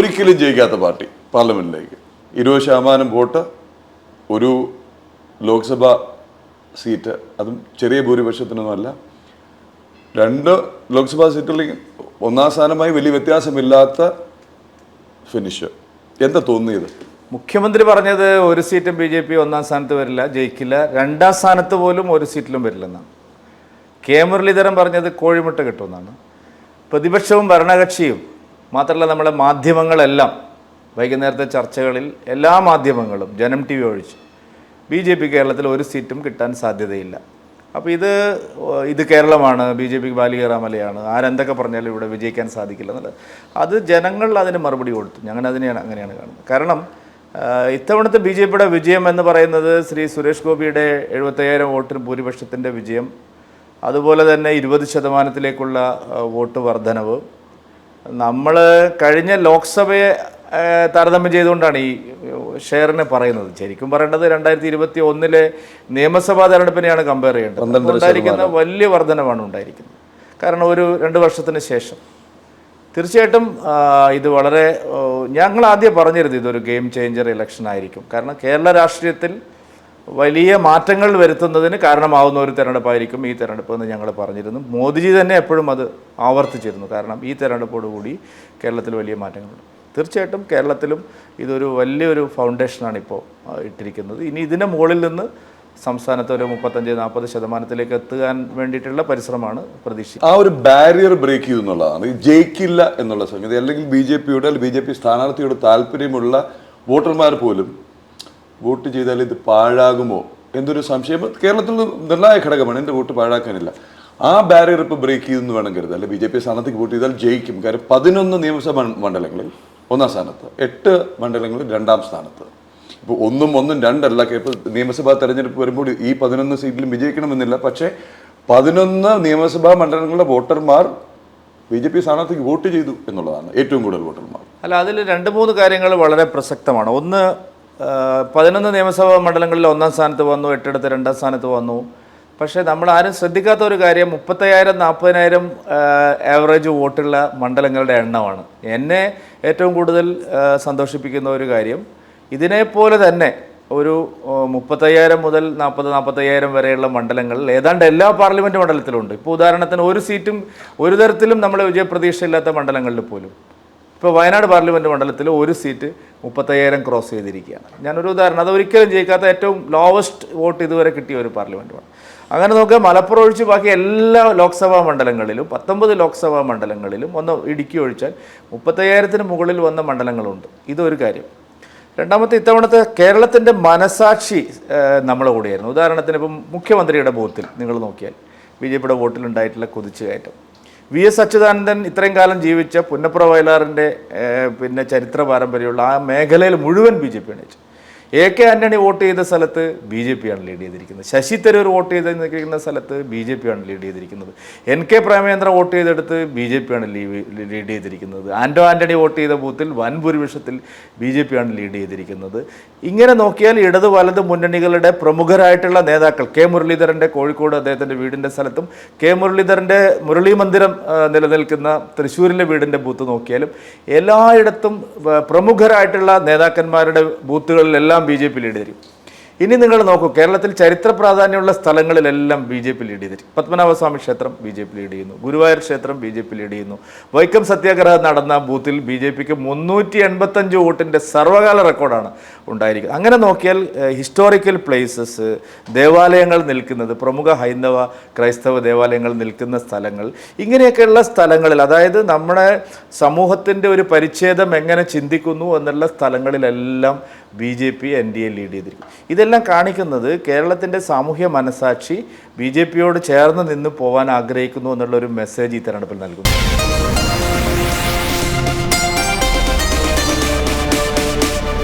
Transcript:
ഒരിക്കലും ജയിക്കാത്ത പാർട്ടി പാർലമെന്റിലേക്ക്. ഇരുപത് ശതമാനം വോട്ട് ഒരു ലോക്സഭ സീറ്റ് അതും ചെറിയ ഭൂരിപക്ഷത്തിനൊന്നുമല്ല. രണ്ട് ലോക്സഭാ സീറ്റുകളിൽ ഒന്നാം സ്ഥാനമായി വലിയ വ്യത്യാസമില്ലാത്ത ഫിനിഷ്. എന്താ തോന്നിയത്? മുഖ്യമന്ത്രി പറഞ്ഞത് ഒരു സീറ്റും ബി ജെ പി ഒന്നാം സ്ഥാനത്ത് വരില്ല ജയിക്കില്ല. രണ്ടാം സ്ഥാനത്ത് പോലും ഒരു സീറ്റിലും വരില്ലെന്നാണ്. കെ മുരളീധരൻ പറഞ്ഞത് കോഴിമുട്ട കിട്ടുമെന്നാണ്. പ്രതിപക്ഷവും ഭരണകക്ഷിയും മാത്രമല്ല നമ്മുടെ മാധ്യമങ്ങളെല്ലാം വൈകുന്നേരത്തെ ചർച്ചകളിൽ എല്ലാ മാധ്യമങ്ങളും ജനം ടി വി ഒഴിച്ച് ബി ജെ പി കേരളത്തിൽ ഒരു സീറ്റും കിട്ടാൻ സാധ്യതയില്ല. അപ്പോൾ ഇത് ഇത് കേരളമാണ് ബി ജെ പിക്ക് ബാലികേറാമലയാണ് ആരെന്തൊക്കെ പറഞ്ഞാലും ഇവിടെ വിജയിക്കാൻ സാധിക്കില്ല എന്നുള്ളത്. അത് ജനങ്ങൾ അതിന് മറുപടി കൊടുത്തു. ഞങ്ങൾ അതിനെയാണ് അങ്ങനെയാണ് കാണുന്നത്. കാരണം ഇത്തവണത്തെ ബി ജെ പിയുടെ വിജയം എന്ന് പറയുന്നത് ശ്രീ സുരേഷ് ഗോപിയുടെ എഴുപത്തയ്യായിരം വോട്ടിന് ഭൂരിപക്ഷത്തിന്റെ വിജയം അതുപോലെ തന്നെ ഇരുപത് ശതമാനത്തിലേക്കുള്ള വോട്ട് വർധനവ് നമ്മൾ കഴിഞ്ഞ ലോക്സഭയെ താരതമ്യം ചെയ്തുകൊണ്ടാണ് ഈ ഷെയറിനെ പറയുന്നത്. ശരിക്കും പറയേണ്ടത് രണ്ടായിരത്തി ഇരുപത്തി ഒന്നിലെ നിയമസഭാ തെരഞ്ഞെടുപ്പിനെയാണ് കമ്പയർ ചെയ്യേണ്ടത്. ഉണ്ടായിരിക്കുന്ന വലിയ വർധനമാണ് ഉണ്ടായിരിക്കുന്നത്. കാരണം ഒരു രണ്ട് വർഷത്തിന് ശേഷം. തീർച്ചയായിട്ടും ഇത് വളരെ ഞങ്ങൾ ആദ്യം പറഞ്ഞിരുന്നു ഇതൊരു ഗെയിം ചേഞ്ചർ ഇലക്ഷൻ ആയിരിക്കും. കാരണം കേരള രാഷ്ട്രീയത്തിൽ വലിയ മാറ്റങ്ങൾ വരുത്തുന്നതിന് കാരണമാവുന്ന ഒരു തെരഞ്ഞെടുപ്പായിരിക്കും ഈ തെരഞ്ഞെടുപ്പ് എന്ന് ഞങ്ങൾ പറഞ്ഞിരുന്നു. മോദിജി തന്നെ എപ്പോഴും അത് ആവർത്തിച്ചിരുന്നു. കാരണം ഈ തെരഞ്ഞെടുപ്പോടുകൂടി കേരളത്തിൽ വലിയ മാറ്റങ്ങളുണ്ട്. തീർച്ചയായിട്ടും കേരളത്തിലും ഇതൊരു വലിയൊരു ഫൗണ്ടേഷനാണ് ഇപ്പോൾ ഇട്ടിരിക്കുന്നത്. ഇനി ഇതിന്റെ മുകളിൽ നിന്ന് സംസ്ഥാനത്ത് ഒരു മുപ്പത്തഞ്ച് നാൽപ്പത് ശതമാനത്തിലേക്ക് എത്തുവാൻ വേണ്ടിയിട്ടുള്ള പരിശ്രമമാണ് പ്രതീക്ഷിക്കുന്നത്. ആ ഒരു ബാരിയർ ബ്രേക്ക് ചെയ്തു എന്നുള്ളതാണ്. ജയിക്കില്ല എന്നുള്ള സംഗതി. അല്ലെങ്കിൽ ബി ജെ പിയുടെ അല്ലെങ്കിൽ ബി ജെ പി സ്ഥാനാർത്ഥിയുടെ താല്പര്യമുള്ള വോട്ടർമാർ പോലും വോട്ട് ചെയ്താൽ ഇത് പാഴാകുമോ എന്നൊരു സംശയം. കേരളത്തിൽ നിർണായക ഘടകമാണ് എന്റെ വോട്ട് പാഴാക്കാനില്ല. ആ ബാരിയർ ഇപ്പോൾ ബ്രേക്ക് ചെയ്തെന്ന് വേണം കരുതാം അല്ലെ ബി ജെ പി സ്ഥാനാർത്ഥിക്ക് വോട്ട് ചെയ്താൽ ജയിക്കും. കാര്യം പതിനൊന്ന് നിയമസഭാ മണ്ഡലങ്ങളിൽ ഒന്നാം സ്ഥാനത്ത് എട്ട് മണ്ഡലങ്ങളിൽ രണ്ടാം സ്ഥാനത്ത്. ഇപ്പോൾ ഒന്നും ഒന്നും രണ്ടല്ല. ഇപ്പോൾ നിയമസഭാ തെരഞ്ഞെടുപ്പ് വരുമ്പോൾ ഈ പതിനൊന്ന് സീറ്റിലും വിജയിക്കണമെന്നില്ല. പക്ഷേ പതിനൊന്ന് നിയമസഭാ മണ്ഡലങ്ങളിലെ വോട്ടർമാർ ബി ജെ പി സ്ഥാനാർത്ഥിക്ക് വോട്ട് ചെയ്തു എന്നുള്ളതാണ് ഏറ്റവും കൂടുതൽ വോട്ടർമാർ. അല്ല അതിൽ രണ്ട് മൂന്ന് കാര്യങ്ങൾ വളരെ പ്രസക്തമാണ്. ഒന്ന് പതിനൊന്ന് നിയമസഭാ മണ്ഡലങ്ങളിൽ ഒന്നാം സ്ഥാനത്ത് വന്നു എട്ടിടത്ത് രണ്ടാം സ്ഥാനത്ത് വന്നു. പക്ഷേ നമ്മൾ ആരും ശ്രദ്ധിക്കാത്ത ഒരു കാര്യം മുപ്പത്തയ്യായിരം നാൽപ്പതിനായിരം ആവറേജ് വോട്ടുള്ള മണ്ഡലങ്ങളുടെ എണ്ണമാണ്. എന്നെ ഏറ്റവും കൂടുതൽ സന്തോഷിപ്പിക്കുന്ന ഒരു കാര്യം ഇതിനെപ്പോലെ തന്നെ ഒരു മുപ്പത്തയ്യായിരം മുതൽ നാൽപ്പത് നാൽപ്പത്തയ്യായിരം വരെയുള്ള മണ്ഡലങ്ങൾ ഏതാണ്ട് എല്ലാ പാർലമെന്റ് മണ്ഡലത്തിലുണ്ട് ഇപ്പോൾ ഉദാഹരണത്തിന് ഒരു സീറ്റും ഒരു തരത്തിലും നമ്മുടെ വിജയപ്രതീക്ഷയില്ലാത്ത മണ്ഡലങ്ങളിൽ പോലും. ഇപ്പോൾ വയനാട് പാർലമെന്റ് മണ്ഡലത്തിൽ ഒരു സീറ്റ് മുപ്പത്തയ്യായിരം ക്രോസ് ചെയ്തിരിക്കുകയാണ്. ഞാനൊരു ഉദാഹരണം അത് ഒരിക്കലും ജയിക്കാത്ത ഏറ്റവും ലോവസ്റ്റ് വോട്ട് ഇതുവരെ കിട്ടിയ ഒരു പാർലമെന്റ് മണ്ഡലം അങ്ങനെ നോക്കുക മലപ്പുറം ഒഴിച്ച് ബാക്കി എല്ലാ ലോക്സഭാ മണ്ഡലങ്ങളിലും പത്തൊമ്പത് ലോക്സഭാ മണ്ഡലങ്ങളിലും ഒന്ന് ഇടുക്കി ഒഴിച്ചാൽ മുപ്പത്തയ്യായിരത്തിന് മുകളിൽ വന്ന മണ്ഡലങ്ങളുണ്ട്. ഇതൊരു കാര്യം. രണ്ടാമത്തെ ഇത്തവണത്തെ കേരളത്തിന്റെ മനസാക്ഷി നമ്മളെ കൂടെയായിരുന്നു. ഉദാഹരണത്തിന് ഇപ്പം മുഖ്യമന്ത്രിയുടെ ബൂത്തിൽ നിങ്ങൾ നോക്കിയാൽ ബി ജെ പിയുടെ വോട്ടിലുണ്ടായിട്ടുള്ള കുതിച്ചുകയറ്റം. വി എസ് അച്യുതാനന്ദൻ ഇത്രയും കാലം ജീവിച്ച പുന്നപ്ര വയലാറിന്റെ പിന്നെ ചരിത്ര പാരമ്പര്യമുള്ള ആ മേഖലയിൽ മുഴുവൻ ബി ജെ പി ജയിച്ചത്. എ കെ ആന്റണി വോട്ട് ചെയ്ത സ്ഥലത്ത് ബി ജെ പിയാണ് ലീഡ് ചെയ്തിരിക്കുന്നത്. ശശി തരൂർ വോട്ട് ചെയ്ത് നിൽക്കുന്ന സ്ഥലത്ത് ബി ജെ പിയാണ് ലീഡ് ചെയ്തിരിക്കുന്നത്. എൻ കെ പ്രേമേന്ദ്ര വോട്ട് ചെയ്തെടുത്ത് ബി ജെ പിയാണ് ലീഡ് ചെയ്തിരിക്കുന്നത്. ആന്റോ ആന്റണി വോട്ട് ചെയ്ത ബൂത്തിൽ വൻ ഭൂരിപക്ഷത്തിൽ ബി ജെ പിയാണ് ലീഡ് ചെയ്തിരിക്കുന്നത്. ഇങ്ങനെ നോക്കിയാൽ ഇടത് വലത് മുന്നണികളുടെ പ്രമുഖരായിട്ടുള്ള നേതാക്കൾ കെ മുരളീധരന്റെ കോഴിക്കോട് അദ്ദേഹത്തിന്റെ വീടിന്റെ സ്ഥലത്തും കെ മുരളീധരന്റെ മുരളി മന്ദിരം നിലനിൽക്കുന്ന തൃശ്ശൂരിലെ വീടിന്റെ ബൂത്ത് നോക്കിയാലും എല്ലായിടത്തും പ്രമുഖരായിട്ടുള്ള നേതാക്കന്മാരുടെ ബൂത്തുകളിലെല്ലാം ബി ജെ പി ലീഡ് ചെയ്തിരും ഇനി നിങ്ങൾ നോക്കൂ കേരളത്തിൽ ചരിത്ര പ്രാധാന്യമുള്ള സ്ഥലങ്ങളിലെല്ലാം ബി ജെ പി ലീഡ് ചെയ്തിരിക്കും പത്മനാഭസ്വാമി ക്ഷേത്രം ബി ജെ പി ലീഡ് ചെയ്യുന്നു. ഗുരുവായൂർ ക്ഷേത്രം ബി ജെ പി ലീഡ് ചെയ്യുന്നു. വൈക്കം സത്യാഗ്രഹം നടന്ന ബൂത്തിൽ ബി ജെ പിക്ക് മുന്നൂറ്റി എൺപത്തഞ്ച് വോട്ടിന്റെ സർവകാല റെക്കോർഡാണ് ഉണ്ടായിരിക്കുന്നത്. അങ്ങനെ നോക്കിയാൽ ഹിസ്റ്റോറിക്കൽ പ്ലേസസ് ദേവാലയങ്ങൾ നിൽക്കുന്നത് പ്രമുഖ ഹൈന്ദവ ക്രൈസ്തവ ദേവാലയങ്ങൾ നിൽക്കുന്ന സ്ഥലങ്ങൾ ഇങ്ങനെയൊക്കെയുള്ള സ്ഥലങ്ങളിൽ അതായത് നമ്മുടെ സമൂഹത്തിന്റെ ഒരു പരിച്ഛേദം എങ്ങനെ ചിന്തിക്കുന്നു എന്നുള്ള സ്ഥലങ്ങളിലെല്ലാം B J P N D A lead ചെയ്തിരിക്കും ഇതെല്ലാം കാണിക്കുന്നത് കേരളത്തിന്റെ സാമൂഹ്യ മനസാക്ഷി ബി ജെ പിയോട് ചേർന്ന് നിന്ന് പോകാൻ ആഗ്രഹിക്കുന്നു എന്നുള്ളൊരു മെസ്സേജ് ഈ തെരഞ്ഞെടുപ്പിൽ നൽകുന്നു.